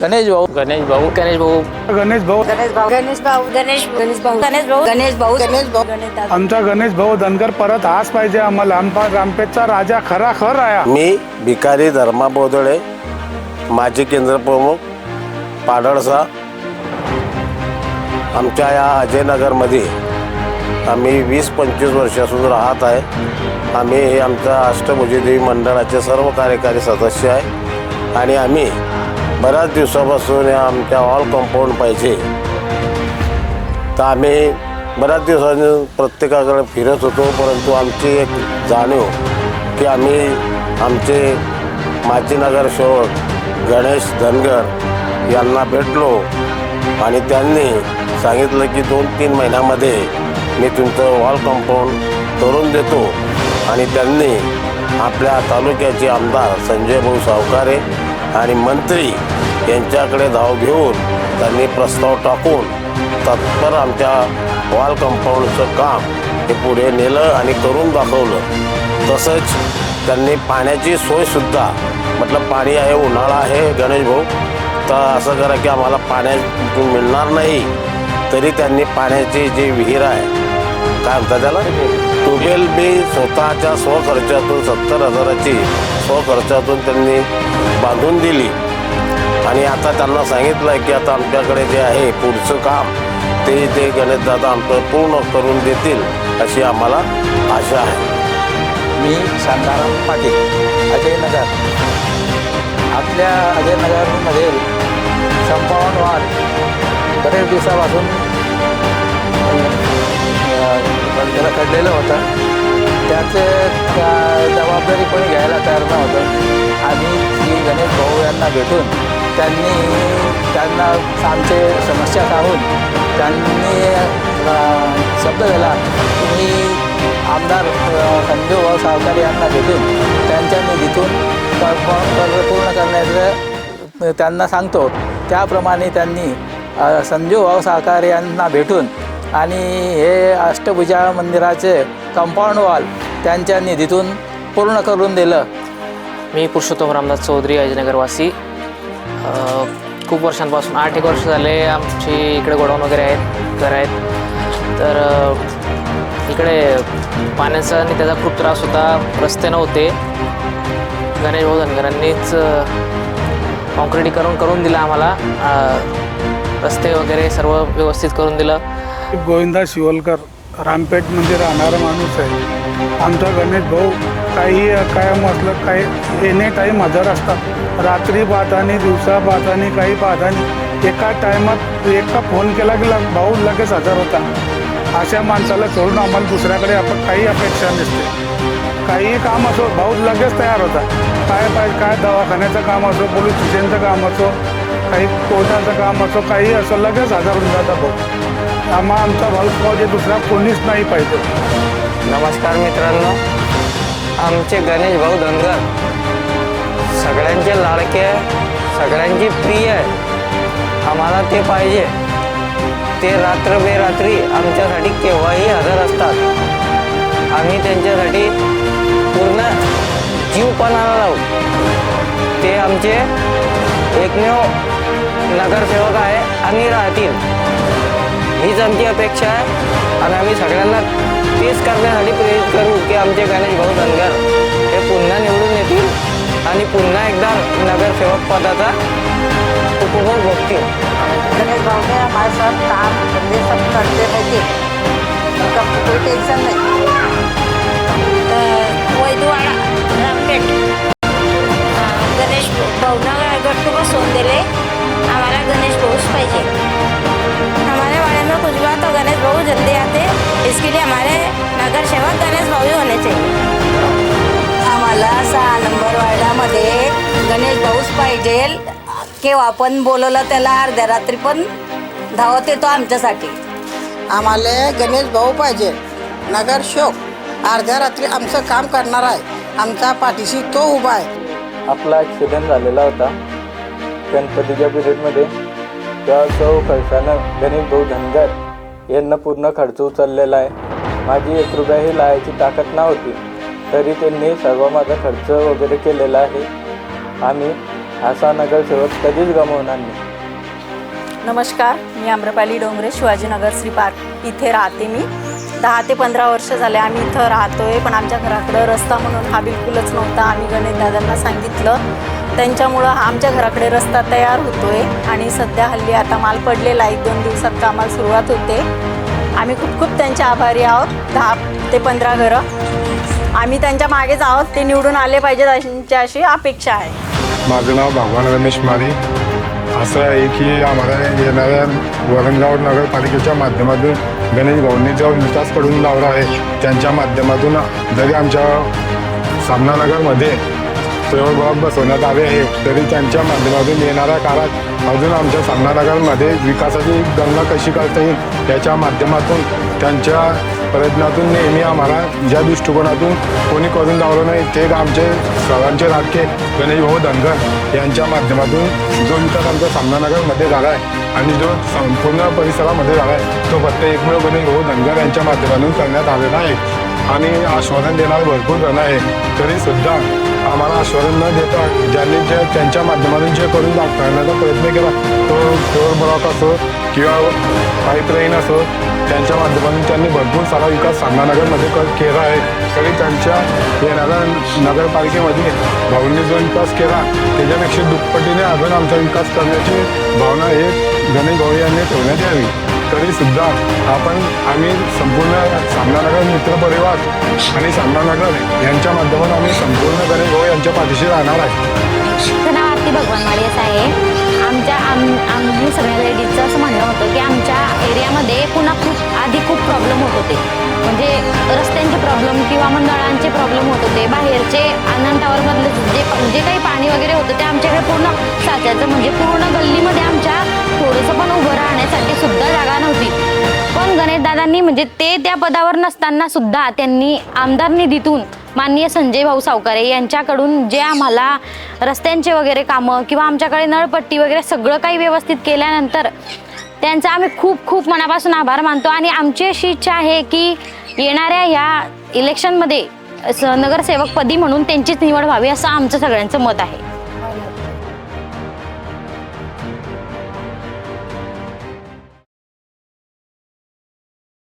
गणेश भाऊ गणेश भाऊ गणेश भाऊ गणेश भाऊ गणेश भाऊ गणेश भाऊ गणेश गणेश भाऊ गणेश भाऊ गणेश भाऊ गणेश भाऊ गणेश. आमचा गणेश भाऊ धनगर परत हाच पाहिजे आम्हाला आमचा रामपेठचा राजा खरा खर आहे मी भिकारी धर्मा बोदळे माजी केंद्रप्रमुख पाडळसा आमच्या या अजयनगरमध्ये आम्ही वीस पंचवीस वर्षापासून राहत आहे आम्ही हे आमच्या अष्टभुजी देवी मंडळाचे सर्व कार्यकारी सदस्य आहे आणि आम्ही बऱ्याच दिवसापासून आमच्या ऑल कंपाऊंड पाहिजे. तर आम्ही बऱ्याच दिवसांनी प्रत्येकाकडे फिरत होतो परंतु आमची एक जाणीव की आम्ही आमचे माजीनगर नगरसेवक गणेश धनगर यांना भेटलो आणि त्यांनी सांगितलं की दोन तीन महिन्यामध्ये मी तुमचं वॉल कंपाऊंड करून देतो आणि त्यांनी आपल्या तालुक्याचे आमदार संजय भाऊ सावकारे आणि मंत्री यांच्याकडे धाव घेऊन त्यांनी प्रस्ताव टाकून तत्पर आमच्या वॉल कंपाऊंडचं काम हे पुढे नेलं आणि करून दाखवलं. तसंच त्यांनी पाण्याची सोयसुद्धा म्हटलं पाणी आहे उन्हाळा आहे गणेश भाऊ तर असं करा की आम्हाला पाण्या मिळणार नाही तरी त्यांनी पाण्याची जी विहीर आहे काय म्हणतात त्याला? ट्यूबवेल बी स्वतःच्या स्वखर्चातून सत्तर हजाराची स्वखर्चातून त्यांनी बांधून दिली. आणि आता त्यांना सांगितलं आहे की आता आमच्याकडे जे आहे पुढचं काम ते ते गणेशदादा आमचं पूर्ण करून देतील अशी आम्हाला आशा आहे. मी शांताराम पाटील अजयनगर. आपल्या अजयनगरमध्ये संपावन वाद बरेच दिवसापासून अं, त्याला घडलेलं होतं. त्याचे त्या- जबाबदारी कोणी घ्यायला तयार नव्हतं. आणि श्री गणेश भाऊ यांना भेटून त्यांनी त्यांना आमचे समस्या सांगून त्यांनी शब्द दिला. की मी आमदार अं, भाऊ सावकारी यांना भेटून त्यांच्या निधीतून कर्ज पूर्ण करण्याचं त्यांना सांगतो. त्याप्रमाणे त्यांनी अ, संजू भाऊ सावकार यांना भेटून आणि हे अष्टभुजा मंदिराचे कंपाऊंड वॉल त्यांच्या निधीतून पूर्ण करून दिलं. मी पुरुषोत्तम रामदास चौधरी अजयनगरवासी. खूप वर्षांपासून आठ एक वर्ष झाले आमची इकडे गोडाऊन वगैरे आहेत घर आहेत. तर इकडे पाण्याचा आणि त्याचा खूप त्रास होता रस्ते नव्हते. गणेश भाऊ धनगरांनीच कॉन्क्रिटीकरण करून दिलं आम्हाला. रस्ते वगैरे सर्व व्यवस्थित करून दिलं. गोविंदा शिवलकर रामपेठमध्ये राहणारा माणूस आहे. आमचा गणेश भाऊ काही कायम असलं काही एनी टाईम हजर असतात. रात्री बाधाने दिवसा बाधाने काही बाधाने. एका टायमात एका फोन केला की लग- भाऊ लगेच हजर होता. अशा माणसाला सोडून आम्हाला दुसऱ्याकडे आपण काही अपेक्षा नसते. काहीही काम असो भाऊ लगेच तयार होता. काय पाहिजे काय दवाखान्याचं काम असो पोलीस स्टेशनचं काम असो काही कोर्टाचं काम असो काही असो लगेच हजर होऊन जाता भाऊ. आम्हा आमचा भाऊ पाहिजे म्हणजे दुसरा कोणीच नाही पाहिजे. नमस्कार मित्रांनो. आमचे गणेश भाऊ धनगर. सगळ्यांचे लाडके सगळ्यांची प्रिय आम्हाला ते पाहिजे. ते रात्र बेरात्री आमच्यासाठी केव्हाही हजर असतात. आम्ही त्यांच्यासाठी पूर्ण जीवपणाला लावू. ते आमचे एकमेव नगरसेवक आहे आणि राहतील. हीच आमची अपेक्षा आहे. आणि आम्ही सगळ्यांना तेच करण्यासाठी प्रेरित करू की आमचे गणेश भाऊ धनगर हे पुन्हा निवडून येतील आणि पुन्हा एकदा नगरसेवक पदाचा उपभोग बघतील. गणेश भाऊ ने हमारे साथ काम धंधे सब करते रहते उनका कोई टेंशन नहीं. रामपेठ गणेश भाऊना गट्टू बसवून दिले इसके लिए हमारे नगर सेवक गणेश भाऊ होने चाहिए। आम्हाला सहा नंबर वार्डामध्ये गणेश भाऊच पाहिजे केव्हा पण बोलवलं त्याला अर्ध्या रात्री पण धावत येतो आमच्यासाठी. आम्हाला गणेश भाऊ पाहिजे. नगरशोक अर्ध्या रात्री आमचं काम करणार आहे. आमच्या पाठीशी तो उभा आहे. आपला ॲक्सिडेंट झालेला होता. गणपतीच्या पिरियडमध्ये त्या सौ खर्चानं गणेश भाऊ धनगर यांना पूर्ण खर्च उचललेला आहे. माझी एक रुपयाही लायाची ताकद नव्हती. तरी त्यांनी सर्व माझा खर्च वगैरे केलेला आहे. आम्ही असा नगरसेवक कधीच गमावणार नाही. नमस्कार मी आम्रपाली डोंगरे शिवाजीनगर श्री पार्क. इथे राहते मी. दहा ते पंधरा वर्ष झाले आम्ही इथं राहतोय पण आमच्या घराकडं रस्ता म्हणून हा बिलकुलच नव्हता. आम्ही गणेश दादांना सांगितलं त्यांच्यामुळं आमच्या घराकडे रस्ता तयार होतोय आणि सध्या हल्ली आता माल पडलेला आहे. एक दोन दिवसात कामाला सुरुवात होते. आम्ही खूप खूप त्यांचे आभारी आहोत. दहा ते पंधरा घरं. आम्ही त्यांच्या मागेच आहोत. ते निवडून आले पाहिजेत त्यांच्या अशी अपेक्षा आहे. माझं नाव भगवान रमेश माने. असं आहे की आम्हाला येणाऱ्या वरणगाव नगरपालिकेच्या माध्यमातून गणेश भाऊंनी जो विकास करून लावला आहे त्यांच्या माध्यमातून जरी आमच्या सामनानगरमध्ये स्वयंभूभाग बसवण्यात आले आहे. तरी त्यांच्या माध्यमातून येणाऱ्या काळात अजून आमच्या सामनानगरमध्ये विकासाची गंगा कशी करता येईल याच्या माध्यमातून त्यांच्या प्रयत्नातून नेहमी आम्हाला ज्या दृष्टिकोनातून कोणी करून लावलं नाही ते आमचे सर्वांचे राखे गणेशभाऊ धनगर यांच्या माध्यमातून जो विकास आमच्या सामनानगरमध्ये झाला आहे आणि जो संपूर्ण परिसरामध्ये झाला आहे तो फक्त एकमेव गणेशभाऊ धनगर यांच्या माध्यमातून करण्यात आलेला आहे. आणि आश्वासन देणारे भरपूर जण आहे. तरीसुद्धा आम्हाला आश्वासन न देता ज्यांनी जे त्यांच्या माध्यमातून जे करून दाखवण्याचा प्रयत्न केला तो कोर ब्लॉक असो किंवा पाईपलाईन असो त्यांच्या माध्यमातून त्यांनी भरपूर सारा विकास सांगानगरमध्ये केला आहे. तरी त्यांच्या येणाऱ्या नगरपालिकेमध्ये भावनी जो विकास केला त्याच्यापेक्षा दुप्पटीने अजून आमचा विकास करण्याची भावना हे गणेश भाऊ यांनी ठेवण्यात यावी. तरीसुद्धा आपण आम्ही संपूर्ण सामनानगर मित्रपरिवार आणि सामनानगर यांच्या माध्यमातून आम्ही संपूर्ण गणेश भाऊ यांच्या पाठीशी राहणार आहे. माझं नाव आरती असं आहे. आमच्या आम आम्ही सगळ्या लेडीजचं असं म्हणणं होतं की आमच्या एरियामध्ये पुन्हा खूप आधी खूप प्रॉब्लेम होत होते. म्हणजे रस्त्यांचे प्रॉब्लेम किंवा मग नळांचे प्रॉब्लेम होत होते. बाहेरचे आनंद टावरमधले जे जे काही पाणी वगैरे होतं ते आमच्याकडे पूर्ण साचायचं. म्हणजे पूर्ण गल्लीमध्ये आमच्या थोडंसं पण उभं राहण्यासाठी सुद्धा जागा नव्हती. पण गणेशदादांनी म्हणजे ते त्या पदावर नसताना सुद्धा त्यांनी आमदार निधीतून माननीय संजय भाऊ सावकारे यांच्याकडून जे आम्हाला रस्त्यांचे वगैरे कामं किंवा आमच्याकडे नळपट्टी वगैरे सगळं काही व्यवस्थित केल्यानंतर त्यांचा आम्ही खूप खूप मनापासून आभार मानतो. आणि आमची अशी इच्छा आहे की येणाऱ्या ह्या इलेक्शनमध्ये स- नगरसेवकपदी म्हणून त्यांचीच निवड व्हावी असं आमचं सगळ्यांचं मत आहे.